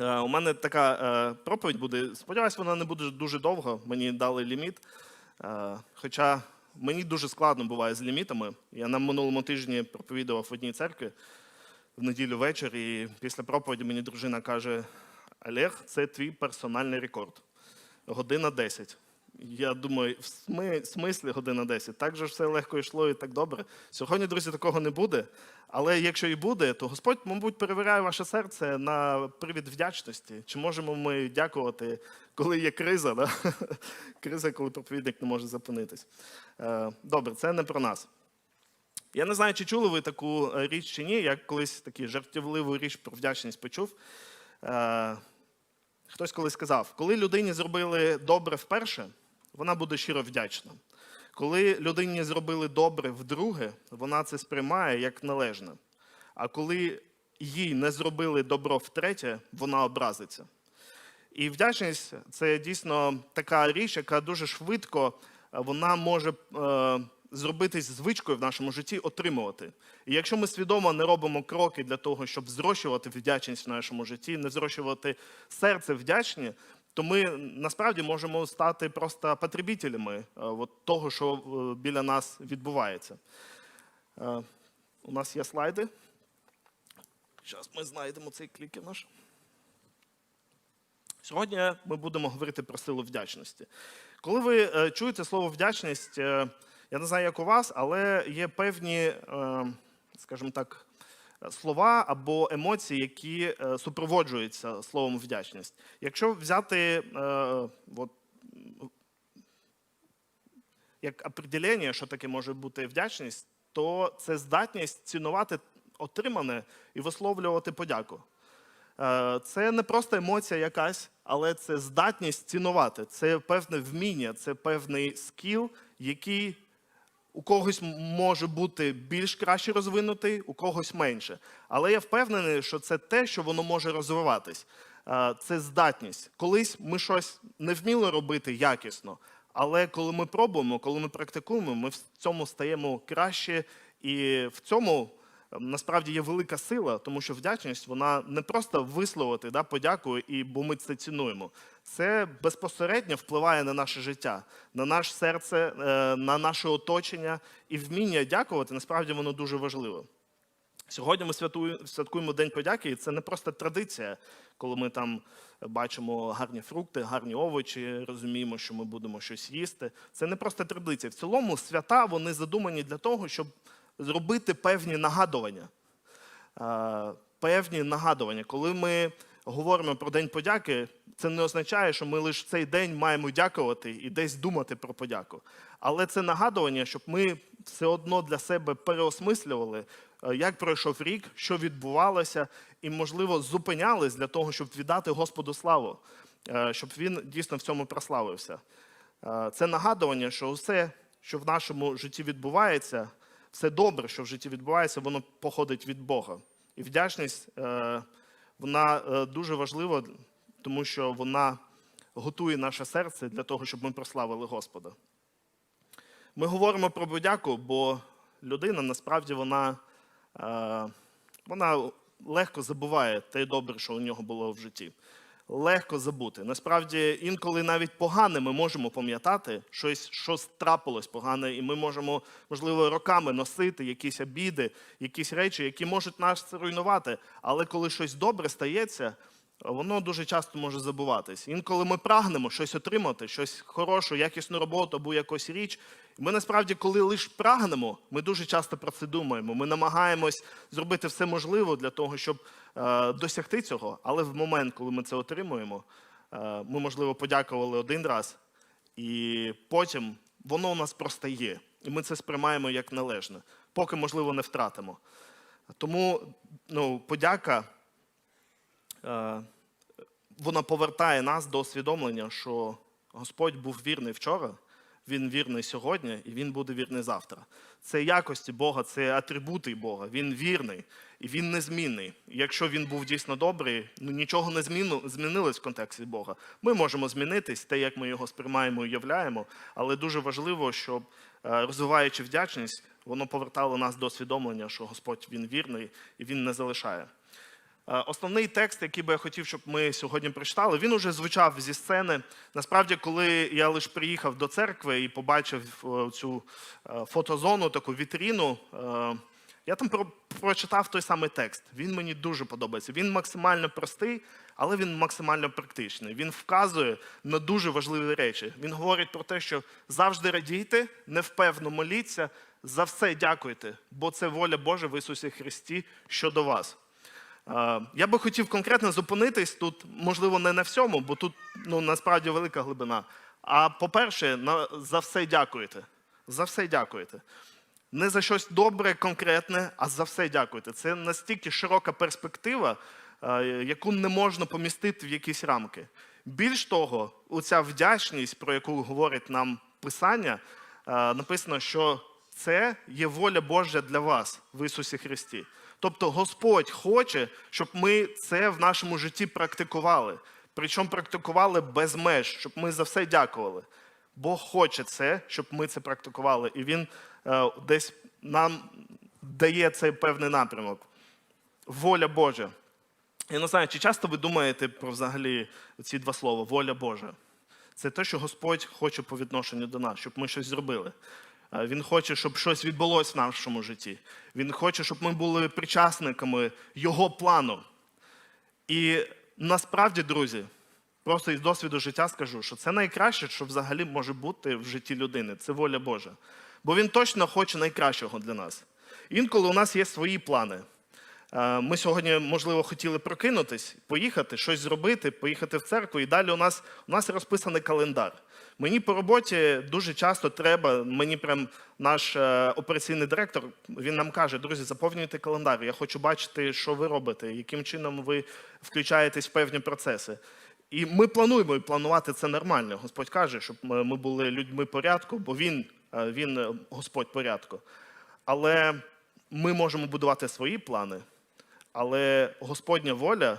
Е, У мене така е, проповідь буде. Сподіваюсь, вона не буде дуже довго. Мені дали ліміт. Е, Хоча мені дуже складно буває з лімітами. Я на минулому тижні проповідував в одній церкві в неділю ввечері, і після проповіді мені дружина каже: Олег, це твій персональний рекорд. Година 10. Я думаю, в сми- смислі година 10. Так же все легко йшло і так добре. Сьогодні, друзі, такого не буде. Але якщо і буде, то Господь, мабуть, перевіряє ваше серце на привід вдячності. Чи можемо ми дякувати, коли є криза? Да? Криза, коли проповідник не може зупинитись. Е, Добре, це не про нас. Я не знаю, чи чули ви таку е, річ чи ні. Я колись таку жартівливу річ про вдячність почув. Е, Хтось колись сказав, коли людині зробили добре вперше, вона буде щиро вдячна. Коли людині зробили добре вдруге, вона це сприймає як належне. А коли їй не зробили добро втретє, вона образиться. І вдячність це дійсно така річ, яка дуже швидко е, вона може е, зробитись звичкою в нашому житті отримувати. І якщо ми свідомо не робимо кроки для того, щоб зрощувати вдячність в нашому житті, не зрощувати серце вдячні, то ми насправді можемо стати просто потребителями е, от того, що е, біля нас відбувається. Е, У нас є слайди. Зараз ми знайдемо цей клікер наш. Сьогодні ми будемо говорити про силу вдячності. Коли ви чуєте слово вдячність, я не знаю, як у вас, але є певні, скажімо так, слова або емоції, які е, супроводжуються словом вдячність. Якщо взяти е, от, як определення, що таке може бути вдячність, то це здатність цінувати отримане і висловлювати подяку. Е, Це не просто емоція якась, але це здатність цінувати. Це певне вміння, це певний скіл, який у когось може бути більш краще розвинутий, у когось менше. Але я впевнений, що це те, що воно може розвиватись. Це здатність. Колись ми щось не вміли робити якісно, але коли ми пробуємо, коли ми практикуємо, ми в цьому стаємо краще, і в цьому насправді є велика сила, тому що вдячність вона не просто висловити да, подяку, і бо ми це цінуємо. Це безпосередньо впливає на наше життя, на наше серце, е, на наше оточення. І вміння дякувати насправді воно дуже важливо. Сьогодні ми святкуємо День подяки, і це не просто традиція, коли ми там бачимо гарні фрукти, гарні овочі, розуміємо, що ми будемо щось їсти. Це не просто традиція. В цілому свята вони задумані для того, щоб зробити певні нагадування. Е, Певні нагадування. Коли ми говоримо про День подяки, це не означає, що ми лише цей день маємо дякувати і десь думати про подяку. Але це нагадування, щоб ми все одно для себе переосмислювали, е, як пройшов рік, що відбувалося, і, можливо, зупинялись для того, щоб віддати Господу славу, е, щоб він дійсно в цьому прославився. Це нагадування, що все, що в нашому житті відбувається, все добре, що в житті відбувається, воно походить від Бога. І вдячність е, вона е, дуже важлива, тому що вона готує наше серце для того, щоб ми прославили Господа. Ми говоримо про подяку, бо людина насправді вона, е, вона легко забуває те добре, що у нього було в житті. Легко забути. Насправді, інколи навіть погане ми можемо пам'ятати щось, щось трапилось погане, і ми можемо, можливо, роками носити якісь обіди, якісь речі, які можуть нас руйнувати. Але коли щось добре стається, воно дуже часто може забуватись. Інколи ми прагнемо щось отримати, щось хорошу, якісну роботу або якусь річ. Ми насправді, коли лише прагнемо, ми дуже часто про це думаємо. Ми намагаємось зробити все можливе для того, щоб досягти цього. Але в момент, коли ми це отримуємо, е, ми, можливо, подякували один раз, і потім воно у нас просто є. І ми це сприймаємо як належне, поки, можливо, не втратимо. Тому ну, подяка е, вона повертає нас до усвідомлення, що Господь був вірний вчора, Він вірний сьогодні і Він буде вірний завтра. Це якості Бога, це атрибути Бога. Він вірний і він незмінний. І Якщо він був дійсно добрий, ну нічого не зміну, змінилось в контексті Бога. Ми можемо змінитись, те, як ми його сприймаємо і являємо, але дуже важливо, щоб е, розвиваючи вдячність, воно повертало нас до усвідомлення, що Господь він вірний і він не залишає. Е, Основний текст, який би я хотів, щоб ми сьогодні прочитали, він уже звучав зі сцени. Насправді, коли я лише приїхав до церкви і побачив е, цю е, фотозону, таку вітріну, я там про- прочитав той самий текст. Він мені дуже подобається. Він максимально простий, але він максимально практичний. Він вказує на дуже важливі речі. Він говорить про те, що завжди радійте, невпевно моліться, за все дякуйте, бо це воля Божа в Ісусі Христі щодо вас. Я би хотів конкретно зупинитись тут, можливо, не на всьому, бо тут ну, насправді велика глибина. А по-перше, за все дякуєте. За все дякуєте. Не за щось добре, конкретне, а за все дякуєте. Це настільки широка перспектива, яку не можна помістити в якісь рамки. Більш того, оця вдячність, про яку говорить нам Писання, написано, що це є воля Божа для вас в Ісусі Христі. Тобто Господь хоче, щоб ми це в нашому житті практикували. Причому практикували без меж, щоб ми за все дякували. Бог хоче це, щоб ми це практикували. І Він е, десь нам дає цей певний напрямок. Воля Божа. Я не знаю, чи часто ви думаєте про взагалі ці два слова воля Божа. Це те, що Господь хоче по відношенню до нас, щоб ми щось зробили. Е, Він хоче, щоб щось відбулося в нашому житті. Він хоче, щоб ми були причасниками Його плану. І насправді, друзі, просто із досвіду життя скажу, що це найкраще, що взагалі може бути в житті людини. Це воля Божа. Бо він точно хоче найкращого для нас. Інколи у нас є свої плани. Е, Ми сьогодні, можливо, хотіли прокинутись, поїхати, щось зробити, поїхати в церкву, і далі у нас, у нас розписаний календар. Мені по роботі дуже часто треба, мені прям наш е, операційний директор, він нам каже, друзі, заповнюйте календар. Я хочу бачити, що ви робите, яким чином ви включаєтесь в певні процеси. І ми плануємо і планувати це нормально. Господь каже, щоб ми були людьми порядку, бо він, е, він Господь порядку. Але ми можемо будувати свої плани. Але Господня воля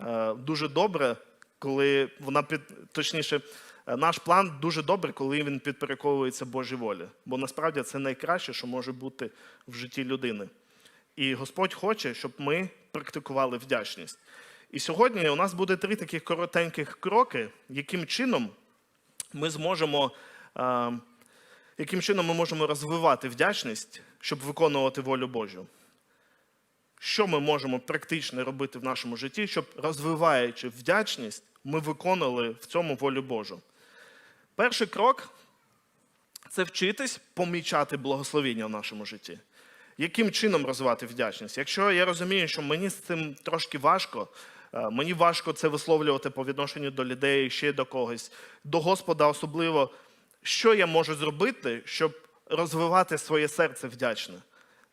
е, дуже добре, коли вона під точніше, е, наш план дуже добре, коли він підпорядковується Божій волі. Бо насправді це найкраще, що може бути в житті людини. І Господь хоче, щоб ми практикували вдячність. І сьогодні у нас буде три таких коротеньких кроки, яким чином ми зможемо. е, яким чином ми можемо розвивати вдячність, щоб виконувати волю Божу? Що ми можемо практично робити в нашому житті, щоб розвиваючи вдячність, ми виконали в цьому волю Божу? Перший крок це вчитись помічати благословіння в нашому житті. Яким чином розвивати вдячність? Якщо я розумію, що мені з цим трошки важко, е, мені важко це висловлювати по відношенню до людей, ще до когось, до Господа особливо, що я можу зробити, щоб розвивати своє серце вдячне?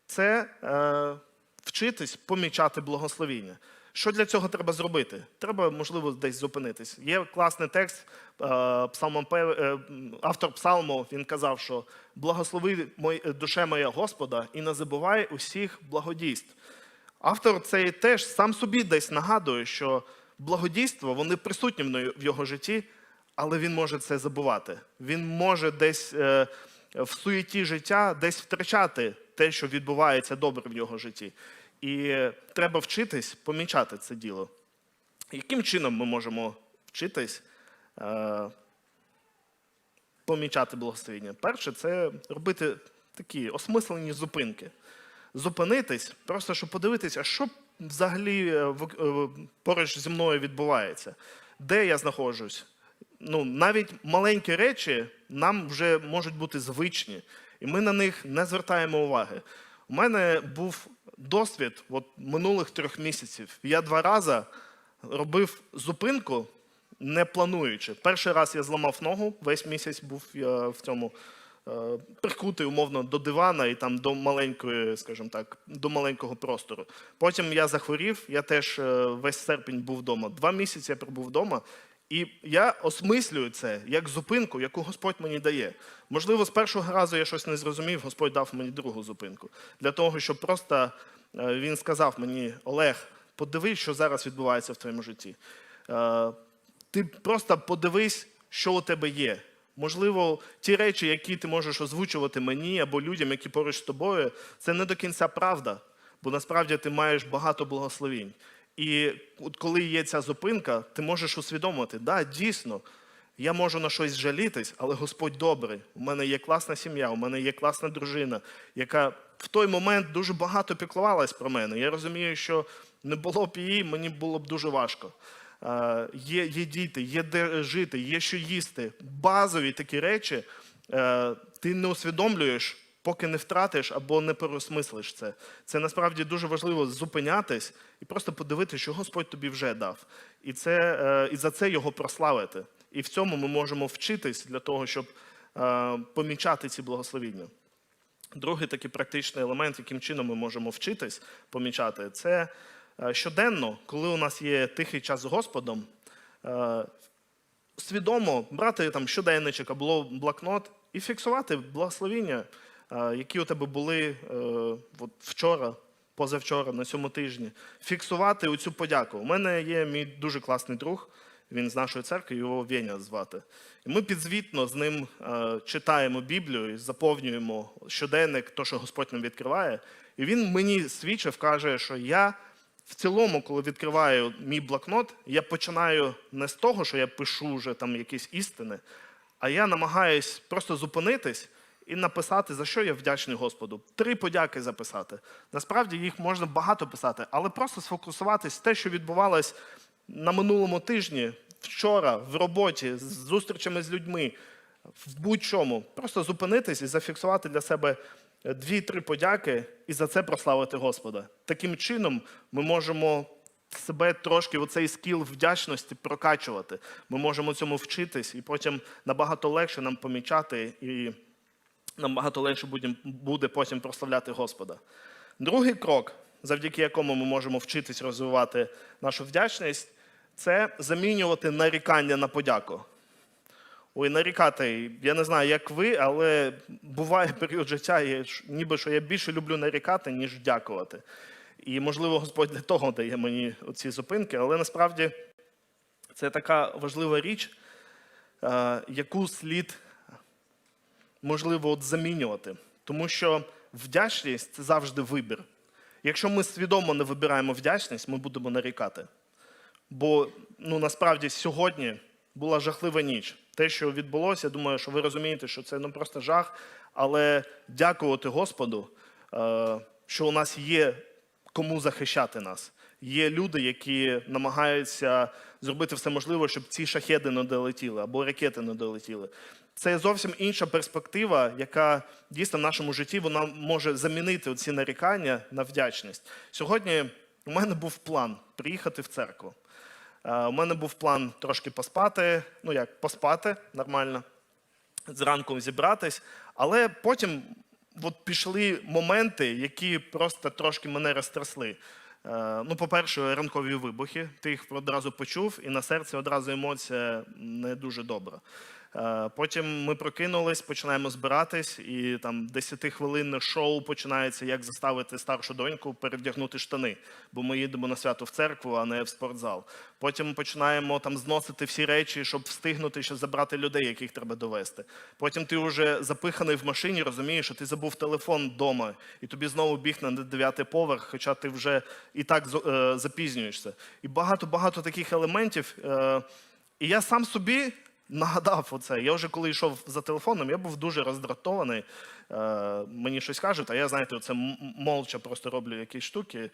Це е, вчитись помічати благословіння. Що для цього треба зробити? Треба, можливо, десь зупинитись. Є класний текст, е, е, автор псалму, він казав, що благослови душе моя Господа і не забувай усіх благодійств. Автор цей теж сам собі десь нагадує, що благодійство вони присутні в його житті, але він може це забувати. Він може десь е, в суєті життя десь втрачати те, що відбувається добре в його житті. І треба вчитись помічати це діло. Яким чином ми можемо вчитись е, помічати благословіння? Перше, це робити такі осмислені зупинки. Зупинитись, просто щоб подивитися, що взагалі е, е, поруч зі мною відбувається, де я знаходжусь. Ну, навіть маленькі речі нам вже можуть бути звичні, і ми на них не звертаємо уваги. У мене був досвід от, минулих трьох місяців. Я два рази робив зупинку, не плануючи. Перший раз я зламав ногу, весь місяць був я в цьому е, прикутий умовно до дивана і там до маленької, скажімо так, до маленького простору. Потім я захворів, я теж е, весь серпень був вдома. Два місяці я пробув вдома. І я осмислюю це як зупинку, яку Господь мені дає. Можливо, з першого разу я щось не зрозумів, Господь дав мені другу зупинку. Для того, щоб просто е, він сказав мені: Олег, подивись, що зараз відбувається в твоєму житті. Е, Ти просто подивись, що у тебе є. Можливо, ті речі, які ти можеш озвучувати мені або людям, які поруч з тобою, це не до кінця правда, бо насправді ти маєш багато благословінь. І коли є ця зупинка, ти можеш усвідомити, да, дійсно, я можу на щось жалітись, але Господь добрий. У мене є класна сім'я, у мене є класна дружина, яка в той момент дуже багато піклувалась про мене. Я розумію, що не було б її, мені було б дуже важко. Є, є діти, є де жити, є що їсти. Базові такі речі е, ти не усвідомлюєш, поки не втратиш або не переосмислиш це. Це насправді дуже важливо зупинятись і просто подивитися, що Господь тобі вже дав. І, це, е, і за це його прославити. І в цьому ми можемо вчитись для того, щоб е, помічати ці благословіння. Другий такий практичний елемент, яким чином ми можемо вчитись помічати, це е, щоденно, коли у нас є тихий час з Господом, свідомо брати там щоденничок або блокнот і фіксувати благословіння, які у тебе були е, от вчора, позавчора, на цьому тижні. Фіксувати цю подяку. У мене є мій дуже класний друг. Він з нашої церкви, його Веня звати. І ми підзвітно з ним е, читаємо Біблію і заповнюємо щоденник, то, що Господь нам відкриває. І він мені свідчив, каже, що я в цілому, коли відкриваю мій блокнот, я починаю не з того, що я пишу вже там якісь істини, а я намагаюсь просто зупинитись і написати, за що я вдячний Господу. Три подяки записати. Насправді їх можна багато писати, але просто сфокусуватись те, що відбувалось на минулому тижні, вчора, в роботі, з зустрічами з людьми, в будь-чому. Просто зупинитись і зафіксувати для себе дві-три подяки і за це прославити Господа. Таким чином ми можемо себе трошки оцей скіл вдячності прокачувати. Ми можемо цьому вчитись, і потім набагато легше нам помічати, і набагато легше буде, потім прославляти Господа. Другий крок, завдяки якому ми можемо вчитись розвивати нашу вдячність, це замінювати нарікання на подяку. Ой, нарікати. Я не знаю, як ви, але буває період життя, ж- ніби що я більше люблю нарікати, ніж дякувати. І, можливо, Господь для того дає мені ці зупинки, але насправді це така важлива річ, е, яку слід, можливо, от замінювати. Тому що вдячність це завжди вибір. Якщо ми свідомо не вибираємо вдячність, ми будемо нарікати. Бо ну, насправді сьогодні була жахлива ніч. Те, що відбулося, я думаю, що ви розумієте, що це не просто жах, але дякувати Господу, е, що у нас є кому захищати нас. Є люди, які намагаються зробити все можливе, щоб ці шахеди не долетіли або ракети не долетіли. Це зовсім інша перспектива, яка дійсно в нашому житті вона може замінити ці нарікання на вдячність. Сьогодні у мене був план приїхати в церкву. Е, У мене був план трошки поспати, ну як поспати нормально, зранку зібратись, але потім от пішли моменти, які просто трошки мене розтрясли. Е, Ну, по-перше, ранкові вибухи, ти їх одразу почув, і на серці одразу емоція не дуже добра. Е, Потім ми прокинулись, починаємо збиратись, і там 10-хвилинне шоу починається, як заставити старшу доньку перевдягнути штани, бо ми їдемо на свято в церкву, а не в спортзал. Потім починаємо там зносити всі речі, щоб встигнути ще забрати людей, яких треба довести. Потім ти вже запиханий в машині, розумієш, що ти забув телефон вдома, і тобі знову біг на дев'ятий поверх, хоча ти вже і так е, запізнюєшся. І багато-багато таких елементів. Е, і я сам собі нагадав оце. Я вже коли йшов за телефоном, я був дуже роздратований. Е, мені щось кажуть, а я, знаєте, оце м- молча просто роблю якісь штуки.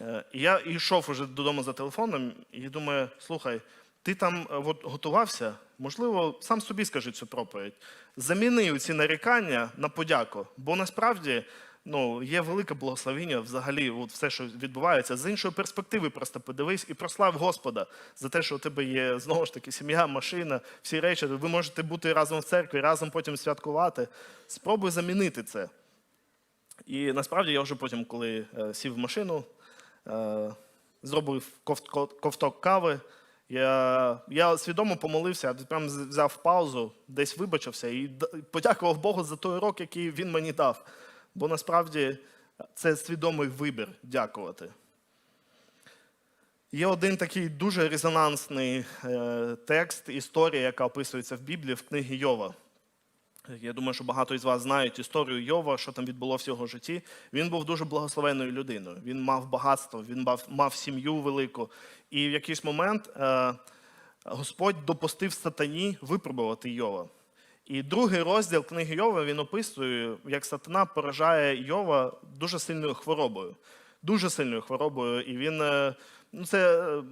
Е, я йшов уже додому за телефоном і думаю, слухай, ти там е, от, готувався, можливо, сам собі скажи цю проповідь. Заміни ці нарікання на подяку. Бо насправді ну, є велике благословіння взагалі, от все, що відбувається. З іншої перспективи просто подивись і прослав Господа за те, що у тебе є знову ж таки сім'я, машина, всі речі. Ви можете бути разом в церкві, разом потім святкувати. Спробуй замінити це. І насправді я вже потім, коли е, сів в машину, е, зробив ковт- ковток кави. Я, я свідомо помолився, прям взяв паузу, десь вибачився і подякував Богу за той урок, який він мені дав. Бо насправді це свідомий вибір дякувати. Є один такий дуже резонансний е, текст, історія, яка описується в Біблії в книгі Йова. Я думаю, що багато із вас знають історію Йова, що там відбулося в його житті. Він був дуже благословенною людиною. Він мав багатство, він мав, мав сім'ю велику. І в якийсь момент е, Господь допустив сатані випробувати Йова. І другий розділ книги Йова він описує, як сатана поражає Йова дуже сильною хворобою. Дуже сильною хворобою. І він е, ну, це е,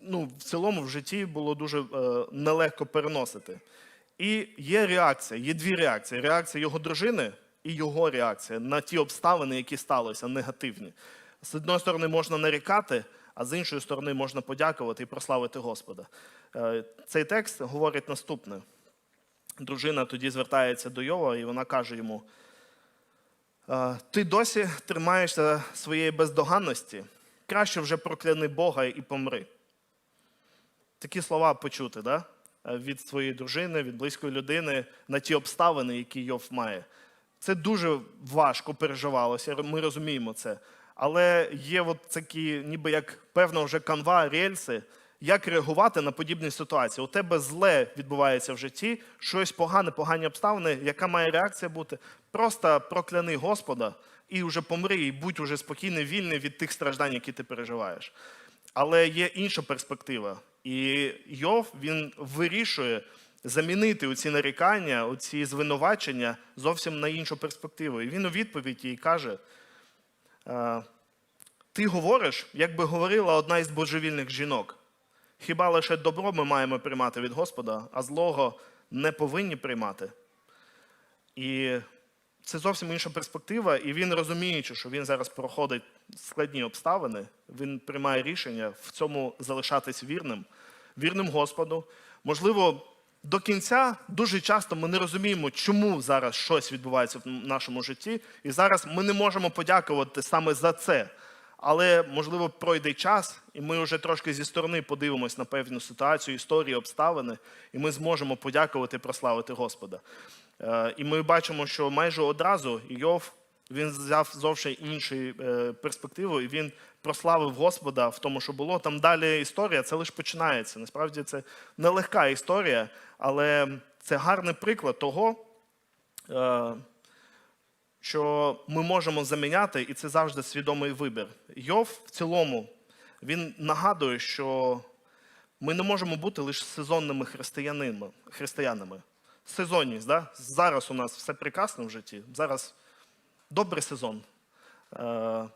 ну, в цілому в житті було дуже е, нелегко переносити. І є реакція, є дві реакції: реакція його дружини і його реакція на ті обставини, які сталися, негативні. З одної сторони, можна нарікати, а з іншої сторони, можна подякувати і прославити Господа. Цей текст говорить наступне. Дружина тоді звертається до Йова, і вона каже йому: «Е, Ти досі тримаєшся своєї бездоганності, краще вже прокляни Бога і помри. Такі слова почути, да? Е, від своєї дружини, від близької людини на ті обставини, які Йов має. Це дуже важко переживалося, ми розуміємо це. Але є от такі, ніби як певна вже канва, рельси, як реагувати на подібні ситуації. У тебе зле відбувається в житті, щось погане, погані обставини, яка має реакція бути? Просто прокляни Господа і вже помри, і будь уже спокійний, вільний від тих страждань, які ти переживаєш. Але є інша перспектива. І Йов він вирішує замінити оці нарікання, оці звинувачення зовсім на іншу перспективу. І він у відповіді їй каже: е, Ти говориш, як би говорила одна із божевільних жінок. Хіба лише добро ми маємо приймати від Господа, а злого не повинні приймати? І це зовсім інша перспектива, і він розуміючи, що він зараз проходить складні обставини, він приймає рішення в цьому залишатись вірним, вірним Господу. Можливо, до кінця дуже часто ми не розуміємо, чому зараз щось відбувається в нашому житті, і зараз ми не можемо подякувати саме за це. Але можливо пройде час, і ми вже трошки зі сторони подивимось на певну ситуацію, історію, обставини, і ми зможемо подякувати прославити Господа. Е, І ми бачимо, що майже одразу Йов він взяв зовсім іншу е, перспективу, і він прославив Господа в тому, що було. Там далі історія, це лише починається. Насправді це нелегка історія, але це гарний приклад того. Що ми можемо заміняти, і це завжди свідомий вибір. Йов в цілому він нагадує, що ми не можемо бути лише сезонними християнами. християнами. Сезонність, да? зараз у нас все прекрасно в житті. Зараз добрий сезон. Е,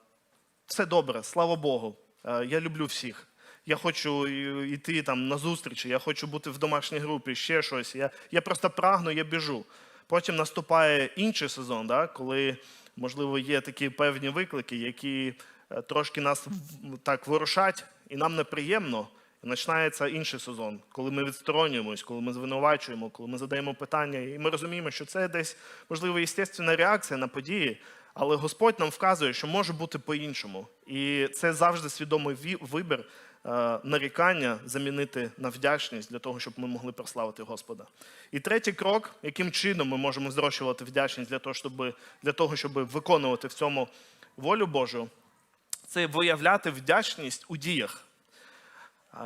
все добре, слава Богу. Е, я люблю всіх. Я хочу йти там на зустрічі, я хочу бути в домашній групі, ще щось. Я, я просто прагну, я біжу. Потім наступає інший сезон, да, коли, можливо, є такі певні виклики, які е, трошки нас так вирушать, і нам неприємно. І починається інший сезон, коли ми відсторонюємось, коли ми звинувачуємо, коли ми задаємо питання, і ми розуміємо, що це десь, можливо, естественна реакція на події, але Господь нам вказує, що може бути по-іншому. І це завжди свідомий ві- вибір нарікання замінити на вдячність для того, щоб ми могли прославити Господа. І третій крок, яким чином ми можемо зрощувати вдячність для того, щоб, для того, щоб виконувати в цьому волю Божу, це виявляти вдячність у діях. Е,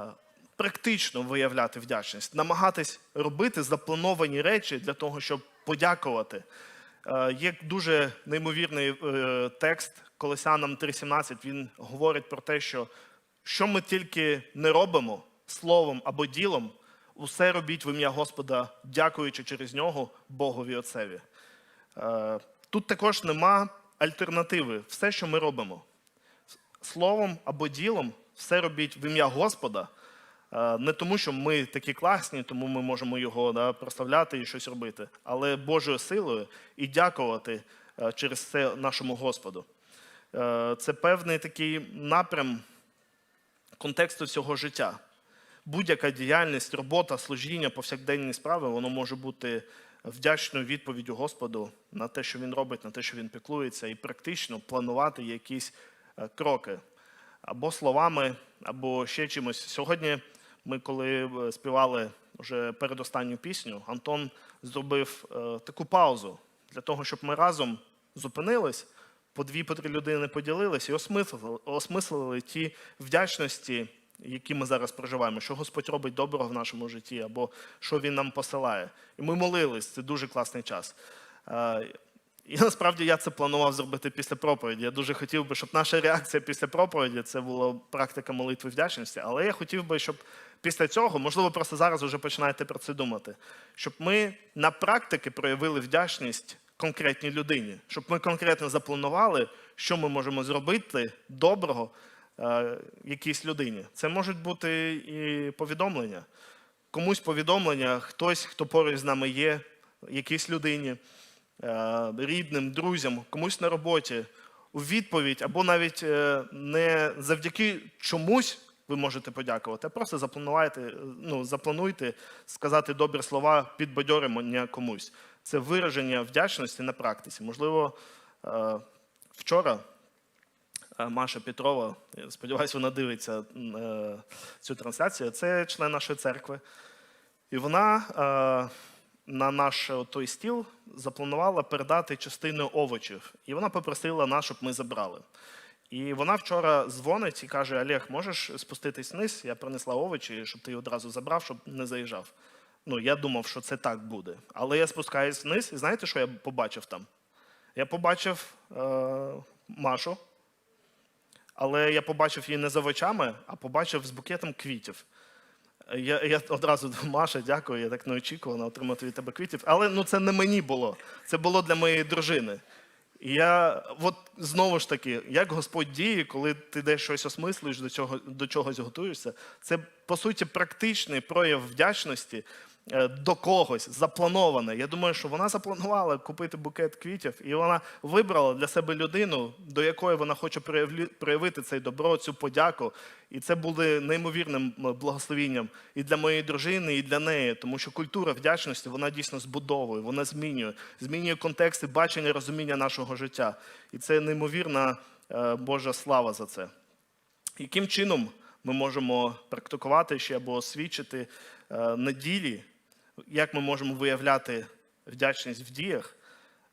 Практично виявляти вдячність, намагатись робити заплановані речі для того, щоб подякувати. Е, Є дуже неймовірний е, текст Колосянам 3.17. Він говорить про те, що що ми тільки не робимо словом або ділом, усе робіть в ім'я Господа, дякуючи через нього Богові Отцеві. Е, Тут також нема альтернативи. Все, що ми робимо, словом або ділом, все робіть в ім'я Господа. Е, Не тому, що ми такі класні, тому ми можемо його да, прославляти і щось робити, але Божою силою і дякувати е, через це нашому Господу. Це певний такий напрям контексту всього життя. Будь-яка діяльність, робота, служіння, повсякденні справи, воно може бути вдячною відповіддю Господу на те, що він робить, на те, що він піклується, і практично планувати якісь е, кроки або словами, або ще чимось. Сьогодні ми, коли е, співали вже передостанню пісню, Антон зробив е, таку паузу для того, щоб ми разом зупинились, по дві по три людини поділились і осмислили, осмислили ті вдячності, які ми зараз проживаємо, що Господь робить доброго в нашому житті, або що Він нам посилає. І ми молились, це дуже класний час. І насправді я це планував зробити після проповіді. Я дуже хотів би, щоб наша реакція після проповіді це була практика молитви вдячності. Але я хотів би, щоб після цього, можливо, просто зараз вже починаєте про це думати, щоб ми на практики проявили вдячність конкретній людині, щоб ми конкретно запланували, що ми можемо зробити доброго е, якійсь людині. Це можуть бути і повідомлення. Комусь повідомлення, хтось, хто поруч з нами є, якійсь людині, е, рідним, друзям, комусь на роботі, у відповідь, або навіть е, не завдяки чомусь ви можете подякувати, а просто заплануйте, ну, заплануйте сказати добрі слова підбадьорення комусь. Це вираження вдячності на практиці. Можливо, е, вчора е, Маша Петрова, сподіваюся, вона дивиться е, цю трансляцію. Це член нашої церкви. І вона на наш той стіл запланувала передати частину овочів. І вона попросила нас, щоб ми забрали. І вона вчора дзвонить і каже: Олег, можеш спуститись вниз? Я принесла овочі, щоб ти одразу забрав, щоб не заїжджав. Ну, я думав, що це так буде. Але я спускаюсь вниз, і знаєте, що я побачив там? Я побачив е, Машу, але я побачив її не за овочами, а побачив з букетом квітів. Я, я одразу Маша, дякую, я так не очікувала отримати від тебе квітів. Але ну, це не мені було, це було для моєї дружини. І я, от знову ж таки, як Господь діє, коли ти десь щось осмислюєш, до, цього, до чогось готуєшся, це по суті практичний прояв вдячності до когось, заплановане. Я думаю, що вона запланувала купити букет квітів, і вона вибрала для себе людину, до якої вона хоче проявити цей добро, цю подяку. І це буде неймовірним благословінням і для моєї дружини, і для неї, тому що культура вдячності вона дійсно збудовує, вона змінює, змінює контексти бачення, розуміння нашого життя. І це неймовірна е, Божа слава за це. Яким чином ми можемо практикувати ще або свідчити е, на ділі, як ми можемо виявляти вдячність в діях?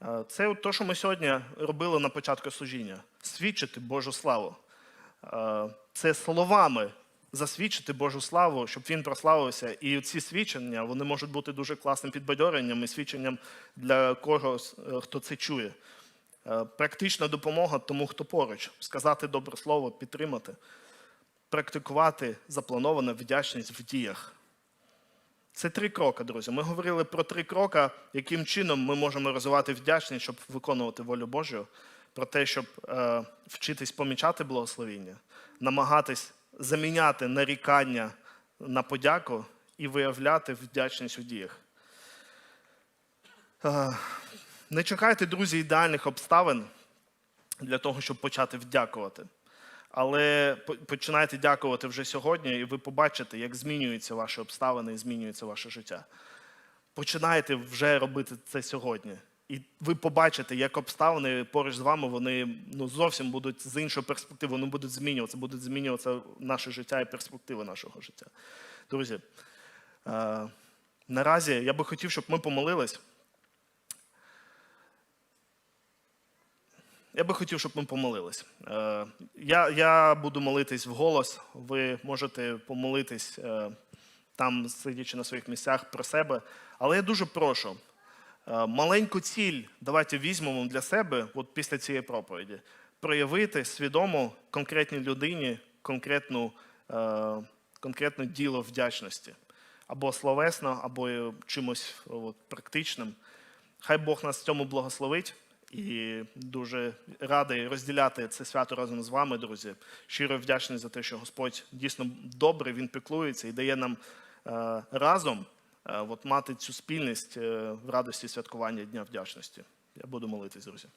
Е, Це те, що ми сьогодні робили на початку служіння: свідчити Божу славу. Е, Це словами засвідчити Божу славу, щоб він прославився. І ці свідчення вони можуть бути дуже класним підбадьоренням і свідченням для когось, е, хто це чує. Практична допомога тому, хто поруч, сказати добре слово, підтримати, практикувати заплановане вдячність в діях. Це три кроки, друзі. Ми говорили про три кроки, яким чином ми можемо розвивати вдячність, щоб виконувати волю Божу, про те, щоб е, вчитись помічати благословіння, намагатись заміняти нарікання на подяку і виявляти вдячність у діях. Е, не чекайте, друзі, ідеальних обставин для того, щоб почати вдякувати. Але починайте дякувати вже сьогодні, і ви побачите, як змінюються ваші обставини і змінюється ваше життя. Починайте вже робити це сьогодні. І ви побачите, як обставини поруч з вами вони ну, зовсім будуть з іншої перспективи, вони будуть змінюватися, будуть змінюватися наше життя і перспективи нашого життя. Друзі, е, наразі я би хотів, щоб ми помолились. Я би хотів, щоб ми помолились. Е, Я, я буду молитись вголос, ви можете помолитись е, там, сидячи на своїх місцях про себе. Але я дуже прошу, е, маленьку ціль давайте візьмемо для себе от після цієї проповіді. Проявити свідомо конкретній людині конкретну, конкретне діло вдячності. Або словесно, або чимось от, практичним. Хай Бог нас в цьому благословить. І дуже радий розділяти це свято разом з вами, друзі. Щиро вдячний за те, що Господь дійсно добрий, Він піклується і дає нам е, разом е, от мати цю спільність е, в радості святкування Дня вдячності. Я буду молитись, друзі.